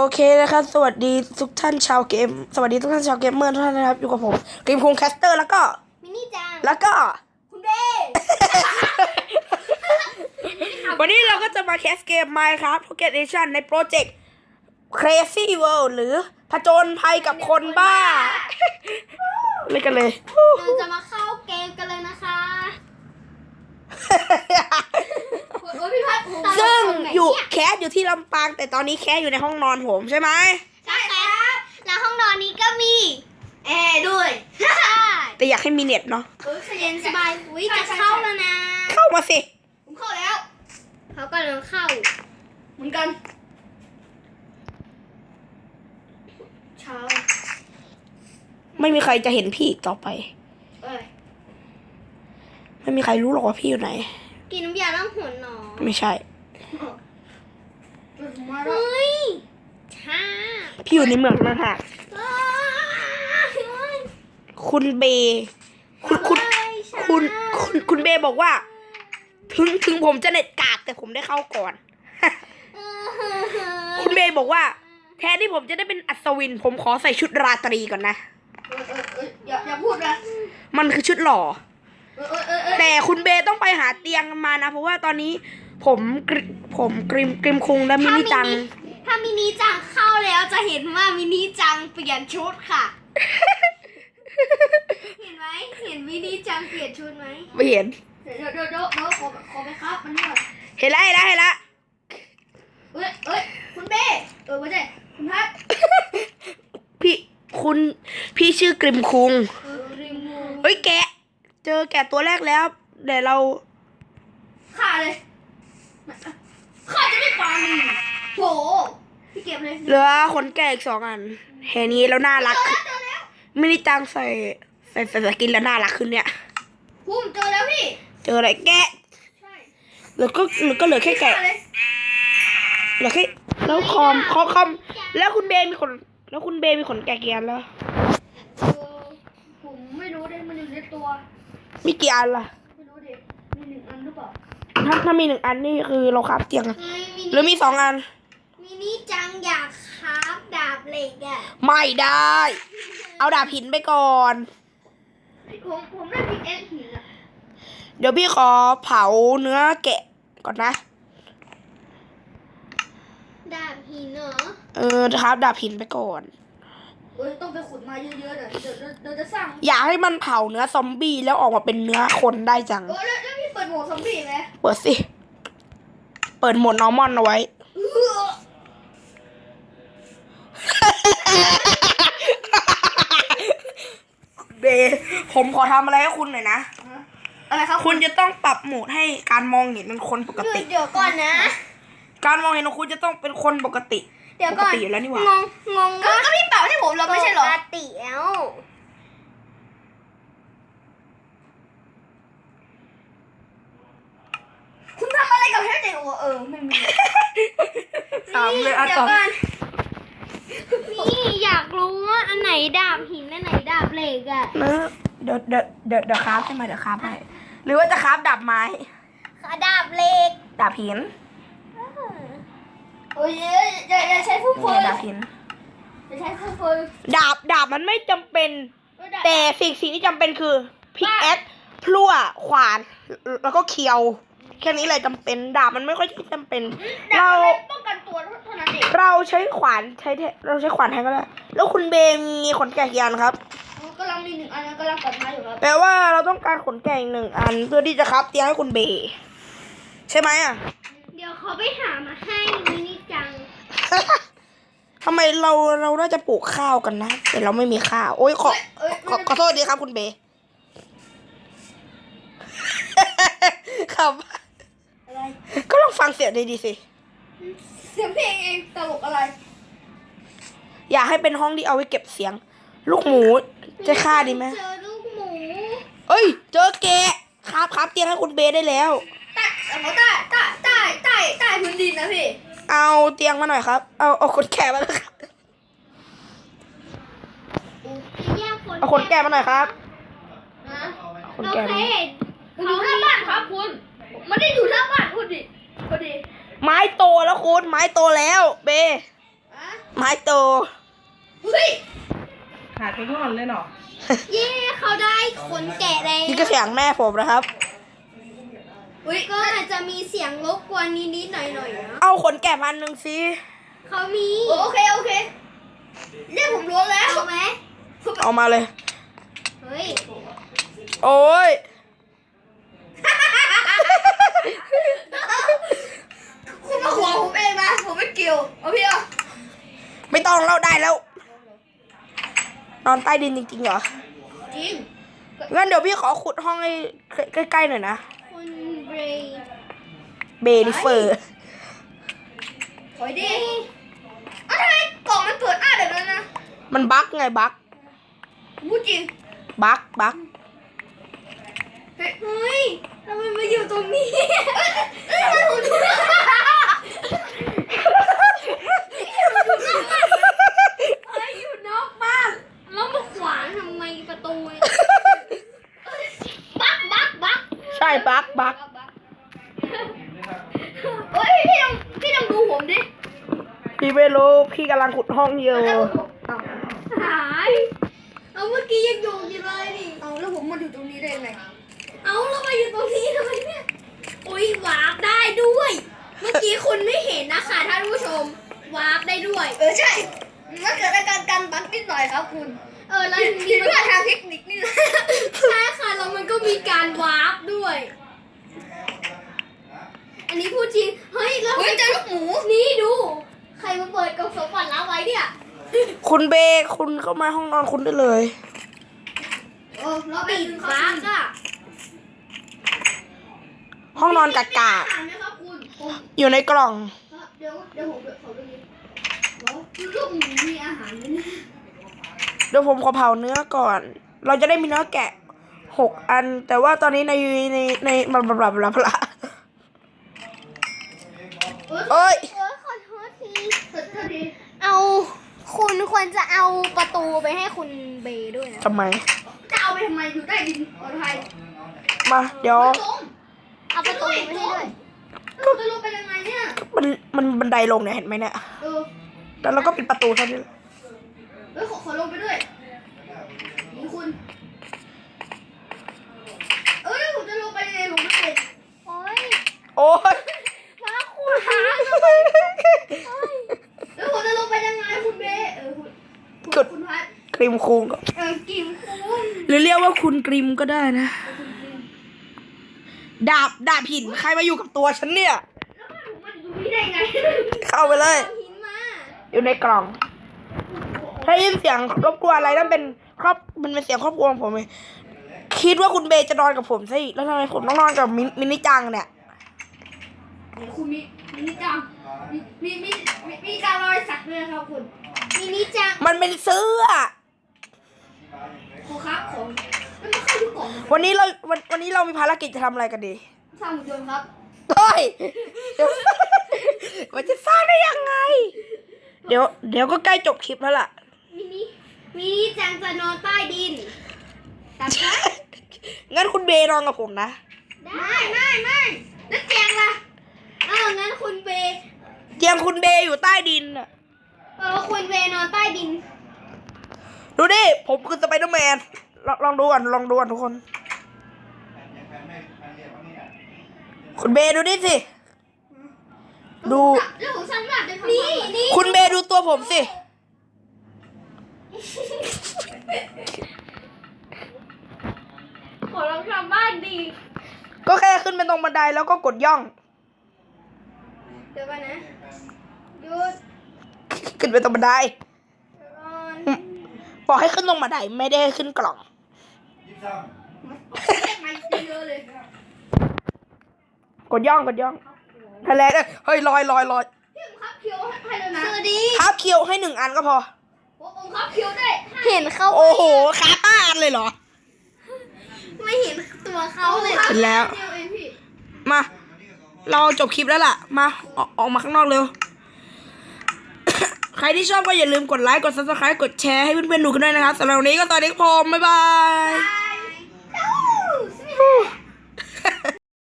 โอเคนะครับ สวัสดีทุกท่านชาวเกม สวัสดีทุกท่านชาวเกมเมอร์ทุกท่านนะครับ อยู่กับผมเกมคุงแคสเตอร์แล้วก็ มินี่จังแล้วก็ คุณเบ้วันนี้เราก็จะมาแคสเกม Minecraft Pocket Edition ในโปรเจกต์ Crazy World หรือผจญภัยกับคนบ้าเล่นกันเลย เราจะมาเข้าเกมกันเลยนะคะ โอ้ยพี่พัดซึ่งอยู่แคสอยู่ที่ลำปาง แต่ตอนนี้แคสอยู่ในห้องนอนผมใช่ไหมใช่ครับแล้วห้องนอนนี้ก็มีแอร์ด้วยแต่อยากให้มีเน็ตเนาะเออเย็นสบายอุ้ยจะเข้าแล้วนะ เข้ามาสิ ผมเข้าแล้ว เขากำลังเข้า เหมือนกันเช้าไม่มีใครจะเห็นพี่อีกต่อไปเอ้ยไม่มีใครรู้หรอกว่าพี่อยู่ไหน กินน้ำยาล้างหัวหนอไม่ใช่ เฮ้ยช้าพี่อยู่ในเมืองนั่นหากอ้าวคุณเบ คุณคุณ คุณ คุณ คุณเบบอกว่า ถึง ถึงผมจะเน็ตกากแต่ผมได้เข้าก่อน คุณเบบอกว่า แทนที่ผมจะได้เป็นอัศวิน ผมขอใส่ชุดราตรีก่อนนะเออเออเอออย่าอย่าพูดนะ มันคือชุดหล่อ แต่คุณเบต้องไปหาเตียงมานะ เพราะว่าตอนนี้ผมกริผมกริมกริมคุงและมินิจัง ถ้ามินิจังเข้าแล้วจะเห็นว่ามินิจังเปลี่ยนชุดค่ะ เห็นไหมเห็นมินิจังเปลี่ยนชุดไหมไม่เห็นเดี๋ยวเดี๋ยวเดี๋ยวเดี๋ยวขอขอไปครับมันนี่ก่อนเห็นแล้วเห็นแล้วเห็นแล้วเอ้ยเอ้ยคุณเบ้เออไม่ใช่คุณพัดพี่คุณพี่ชื่อกริมคุงเออริมูเฮ้ยแกะ เจอแกะตัวแรกแล้วเดี๋ยวเราฆ่าเลยฆ่าจะไม่ปามึงโหพี่เก็บเลยเหลือขนแกะอีกสองอันแค่นี้แล้วน่ารัก เจอแล้วเจอแล้วมินิจังใส่ใส่ใส่สกินแล้วน่ารักขึ้นเนี่ย ภูมิเจอแล้วพี่เจออะไรแกะใช่แล้วก็แล้วก็เหลือแค่แกะ ฆ่าเลยเหลือแค่แล้วคอมคอมคอมแล้วคุณเบย์มีขนแล้วคุณเบย์มีขนแกะกี่อันแล้ว เออผมไม่รู้เลยมันอยู่ในตัว มีกี่อันล่ะไม่รู้ดิมีหนึ่งอันหรือเปล่าถ้าถ้ามีหนึ่งอันนี่คือเราคราบเตียงหรือมีสองอันมินิจังอยากคราฟดาบเหล็กอะไม่ได้ เอาดาบหินไปก่อน ผมผมได้พิกเอ็นหินละเดี๋ยวพี่ขอเผาเนื้อแกะก่อนนะ ดาบหินเหรอ เออครับดาบหินไปก่อน เอ้ยต้องไปขุดมาเยอะๆเดี๋ยวเดี๋ยวเดี๋ยวเดี๋ยวจะสร้างอย่าให้มันเผาเนื้อซอมบี้แล้วออกมาเป็นเนื้อคนได้จัง เออแล้วแล้วพี่เปิดโหมดซอมบี้ไหมเปิดสิ เปิดโหมดนอร์มอนเอาไว้ เออเบผมขอทำอะไรให้คุณหน่อยนะ อะไรครับคุณจะต้องปรับโหมดให้การมองเห็นเป็นคนปกติ เดี๋ยวก่อนนะ การมองเห็นของคุณจะต้องเป็นคนปกติ เดี๋ยวก่อนปกติอยู่แล้วนี่หว่างงงงก็ก็พี่เป่าให้ผมเราไม่ใช่หรอปกติแล้วคุณทำอะไรกับแฮชแท็กโอเออไม่มีถามเลยอะเดี๋ยต่วอก่อนนี่อยากรู้ว่าอันไหนดาบหินอันไหนดาบเหล็กอะเนอะเดี๋ยวเดี๋ยวเดี๋ยวเดี๋ยวคราฟให้มาเดี๋ยวคราฟให้หรือว่าจะคราฟดาบไม้ดาบเหล็กดาบหินโอ้ ยอย่าอย่าใช้ผู้เฟนี่ยดาบหิน อย่าใช้ผู้เฟยดาบดาบมันไม่จำเป็น แต่สิ่งสิ่งที่จำเป็นคือพิกแอคพลั่วขวาน แล้วก็เคียว แค่นี้เลยจำเป็น ดาบมันไม่ค่อยจำเป็น เราป้องกันตัวเท่านั้นเองเราใช้ขวานใช้แทเราใช้ขวานแทนก็ได้ แล้วคุณเบมมีขนแกะกี่อันครับกำลังมีหนึ่งอันกำลังตัดไม้อยู่ครับแปลว่าเราต้องการขนแกะอีกหนึ่งอัน เพื่อที่จะครับเตียงให้คุณเบย์ใช่ไหมอะ เดี๋ยวเขาไปหามาให้มินิจัง ทำไมเราเราน่าจะปลูกข้าวกันนะ แต่เราไม่มีข้าว โอ้ยขอเอ้ยขอขอโทษดีครับคุณเบย์ครับอะไร ก็ลองฟังเสียงดีๆสิ เสียงเพลงเองตลกอะไร อยากให้เป็นห้องที่เอาไว้เก็บเสียง ลูกหมูจะฆ่าดีไหมเจอลูกหมู เอ้ย เจอแกะครับครับเตียงให้คุณเบย์ได้แล้วใต้เอาใต้ใต้ใต้ใต้ใต้พื้นดินนะพี่ เอาเตียงมาหน่อยครับ เอาเอาขนแกะมาหน่อยครับเอาขนแกะมาหน่อยครับนะเอาขนแกะมาอยู่หน้าบ้านครับคุณไม่ได้อยู่หน้าบ้านคุณดิพอดีไม้โตแล้วคุณ ไม้โตแล้ว เบอะไม้โตเฮ้ยขาดไปก่อนเลยเหรอเย้เขาได้ขนแกะแล้วนี่ก็เสียงแม่ผมนะครับ อุ้ยก็อาจจะมีเสียงรบกวนนิดๆหน่อยๆนะเอาขนแกะพันหนึ่งสิเขามีโอเคโอเคเรียกผมรู้แล้วเอาไหมเอามาเลย เฮ้ยโอ้ยคุณมาขวางผมเองนะผมไม่เกี่ยวเอาพี่เอาไม่ต้องเราได้แล้ว นอนใต้ดินจริงๆเหรอจริงงั้นเดี๋ยวพี่ขอขุดห้องให้ใกล้ๆหน่อยนะคุณ เบรย์เบนิเฟอร์ถอยดิอ้าวทำไมกล่องมันเปิดอ้าแบบนั้นนะมันบั๊กไงบั๊กพูดจริงบั๊กบั๊กเฮ้ยทำไมมาอยู่ตรงนี้เอ้ยทำไมผมดูเฮ้ยอยู่นอกบ้านแล้วมาขวางทำไมประตูเนี่ยบักบักบัก ใช่บั๊กบั๊ก เฮ้ยพี่ต้องพี่ต้องดูผมดิ พี่ไม่รู้พี่กำลังขุดห้องอยู่หาย เอาเมื่อกี้ยังอยู่อยู่เลยนี่เอาแล้วผมมาอยู่ตรงนี้ได้ไงเอาแล้วมาอยู่ตรงนี้ทำไมเนี่ยอุ้ยวาร์ปได้ด้วย เมื่อกี้คุณไม่เห็นนะคะท่านผู้ชมวาร์ปได้ด้วย เออใช่มันเกิดอาการการบั๊กนิดหน่อยครับคุณ เออแล้วผิดมีผิดพลาดทางเทคนิคนี่แหละใช่ค่ะแล้วมันก็มีการวาร์ปด้วย อันนี้พูดจริง เฮ้ยแล้วเฮ้ยเจอลูกหมู นี่ดู ใครมาเปิดกล่องสมบัติลับไว้เนี่ย คุณเบคุณเข้ามาห้องนอนคุณได้เลยเออเราไปปิดดึงบั๊กอะห้องนอนกากาอาหารไหมครับคุณผมอยู่ในกล่อง เดี๋ยวเดี๋ยวผมขอดูดิแล้วลูกหมูมีอาหารไหมเนี่ยเดี๋ยวผมขอเผาเนื้อก่อน เราจะได้มีเนื้อแกะหกอัน แต่ว่าตอนนี้ในในในบลาบลาบลาบลาบลา เออ เอ้ย โอ้ยขอโทษที เถิดเถิดดี เอา คุณควรจะเอาประตูไปให้คุณเบย์ด้วยนะ ทำไม จะเอาไปทำไมอยู่ใต้ดินปลอดภัยมา เดี๋ยวไม่ตรงเอาประตูไปให้ด้วยแล้วจะลงไปยังไงเนี่ยมันมันบันไดลงเนี่ยเห็นไหมเนี่ยเออแล้วเราก็ปิดประตูเท่านี้แหละเฮ้ยขอขอลงไปด้วยนี่คุณ เอ้ยผมจะลงไปยังไงผมไม่เป็นโอ้ยโอ้ยมาคุณหาแล้วผมจะลงไปยังไงคุณเบย์เออคุณคุณ กด คุณพัด ก ริมคุงก็เออกิมคุณหรือเรียกว่าคุณกริมก็ได้นะ ดาบดาบหินใครมาอยู่กับตัวฉันเนี่ย แล้วมันถูกมันอยู่ตรงนี้ได้ไงเข้าไปเลย เอาหินมาอยู่ในกล่อง ถ้ายินเสียงรบกวนอะไรนั่นเป็นครอบมันเป็นเสียงครอบครัวของผมเองคิดว่าคุณเบย์จะนอนกับผมซะอีกแล้วทำไมผมต้องนอนกับมินมินิจังเนี่ย เดี๋ยวคุณมีมีนิจังมีมีมีมีมีการรอยสักด้วยนะครับคุณ มินิจังมันเป็นเสื้อ ขอครับของแล้วมันเข้าที่กล่องมันวันนี้เราวันวันนี้เรามีภารกิจจะทำอะไรกันดีสร้างหุ่นยนต์ครับเฮ้ยเดี๋ยวมันจะสร้างได้ยังไง เดี๋ยว เดี๋ยวก็ใกล้จบคลิปแล้วล่ะ มินิมินิจังจะนอนใต้ดินตามครับงั้นคุณเบย์นอนกับผมนะไม่ไม่ไม่แล้วแจงล่ะเอองั้นคุณเบย์เตียงคุณเบย์อยู่ใต้ดินน่ะ เออคุณเบย์นอนใต้ดิน ดูดิ ผมคือสไปเดอร์แมนลองลองดูก่อน ลองดูก่อนทุกคน คุณเบย์ดูดิสิ ดู แล้วของฉันล่ะจะทำนี่นี่คุณเบย์ดูตัวผมสิ ขอลองทำบ้านดี ก็แค่ขึ้นไปตรงบันไดแล้วก็กดย่อง เดี๋ยวก่อนนะหยุดขึ้นไปตรงบันไดเดี๋ยวก่อน บอกให้ขึ้นตรงบันไดไม่ได้ให้ขึ้นกล่องมันเยอะเลยกดย่องกดย่องทะเลได้เฮ้ยลอยลอยลอยพี่ผมครับเคียวให้เลยนะสวัสดีครับเคียวให้หนึ่งอันก็พอผมผมครับเคียวได้เห็นเขาโอ้โหครับห้าอันเลยเหรอ ไม่เห็นตัวเขาเลยเห็นแล้วเดียวเองพี่มา เราจบคลิปแล้วล่ะ มาออกออกมาข้างนอกเร็ว ใครที่ชอบก็อย่าลืมกดไลค์ กด subscribe กดแชร์ให้เพื่อนๆดูกันด้วยนะครับสำหรับวันนี้ก็ตอนนี้ครับผมบ๊ายบาย Bye.